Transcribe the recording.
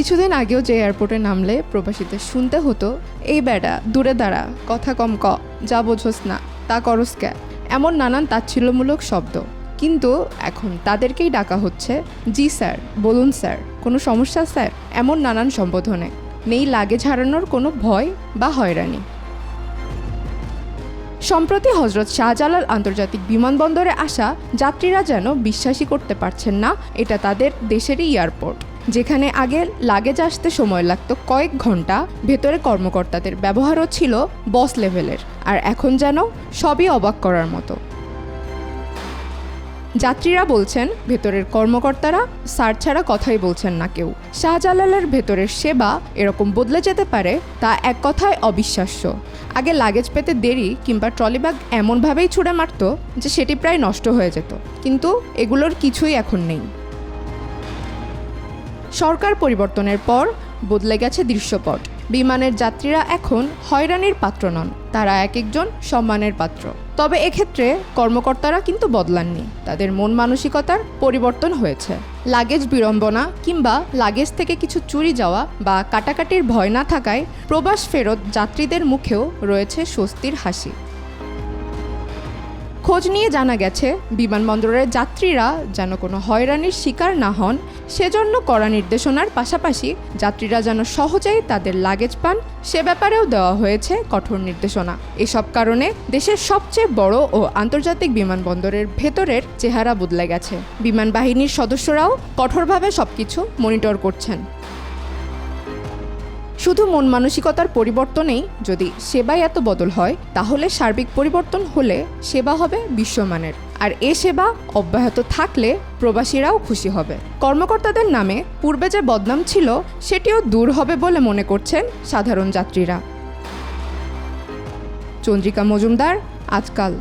কিছুদিন আগেও যে এয়ারপোর্টে নামলে প্রবাসীদের শুনতে হতো, এই বেড়া, দূরে দাঁড়া, কথা কম ক, যা বোঝোস না, তা করস ক্যা? এমন নানান তাচ্ছিল্যমূলক শব্দ। কিন্তু এখন তাদেরকেই ডাকা হচ্ছে, জি স্যার, বলুন স্যার, কোনো সমস্যা স্যার? এমন নানান সম্বোধনে। নেই লাগেজ হারানোর কোনো ভয় বা হয়রানি। সম্প্রতি হজরত শাহজালাল আন্তর্জাতিক বিমানবন্দরে আসা যাত্রীরা যেন বিশ্বাসই করতে পারছেন না, এটা তাদের দেশেরই এয়ারপোর্ট। যেখানে আগে লাগেজ আসতে সময় লাগতো কয়েক ঘণ্টা, ভেতরে কর্মকর্তাদের ব্যবহারও ছিল বস লেভেলের, আর এখন যেন সবই অবাক করার মতো। যাত্রীরা বলছেন, ভেতরের কর্মকর্তারা স্যার ছাড়া কথাই বলছেন না কেউ। শাহজালালের ভেতরের সেবা এরকম বদলে যেতে পারে তা এক কথায় অবিশ্বাস্য। আগে লাগেজ পেতে দেরি কিংবা ট্রলিব্যাগ এমনভাবেই ছুঁড়ে মারত যে সেটি প্রায় নষ্ট হয়ে যেত। কিন্তু এগুলোর কিছুই এখন নেই। সরকার পরিবর্তনের পর বদলে গেছে দৃশ্যপট। বিমানের যাত্রীরা এখন হয়রানির পাত্র নন, তারা এক একজন সম্মানের পাত্র। তবে এক্ষেত্রে কর্মকর্তারা কিন্তু বদলাননি, তাদের মন মানসিকতার পরিবর্তন হয়েছে। লাগেজ বিড়ম্বনা কিংবা লাগেজ থেকে কিছু চুরি যাওয়া বা কাটাকাটির ভয় না থাকায় প্রবাস ফেরত যাত্রীদের মুখেও রয়েছে স্বস্তির হাসি। খোঁজ নিয়ে জানা গেছে, বিমানবন্দরের যাত্রীরা যেন কোনো হয়রানির শিকার না হন, সেজন্য কড়া নির্দেশনার পাশাপাশি যাত্রীরা যেন সহজেই তাদের লাগেজ পান, সে ব্যাপারেও দেওয়া হয়েছে কঠোর নির্দেশনা। এসব কারণে দেশের সবচেয়ে বড় ও আন্তর্জাতিক বিমানবন্দরের ভেতরের চেহারা বদলে গেছে। বিমান বাহিনীর সদস্যরাও কঠোরভাবে সবকিছু মনিটর করছেন। শুধু মন মানসিকতার পরিবর্তনেই যদি সেবায় এত বদল হয়, তাহলে সার্বিক পরিবর্তন হলে সেবা হবে বিশ্বমানের। আর এ সেবা অব্যাহত থাকলে প্রবাসীরাও খুশি হবে। কর্মকর্তাদের নামে পূর্বে যে বদনাম ছিল, সেটিও দূর হবে বলে মনে করছেন সাধারণ যাত্রীরা। চন্দ্রিকা মজুমদার, আজকাল।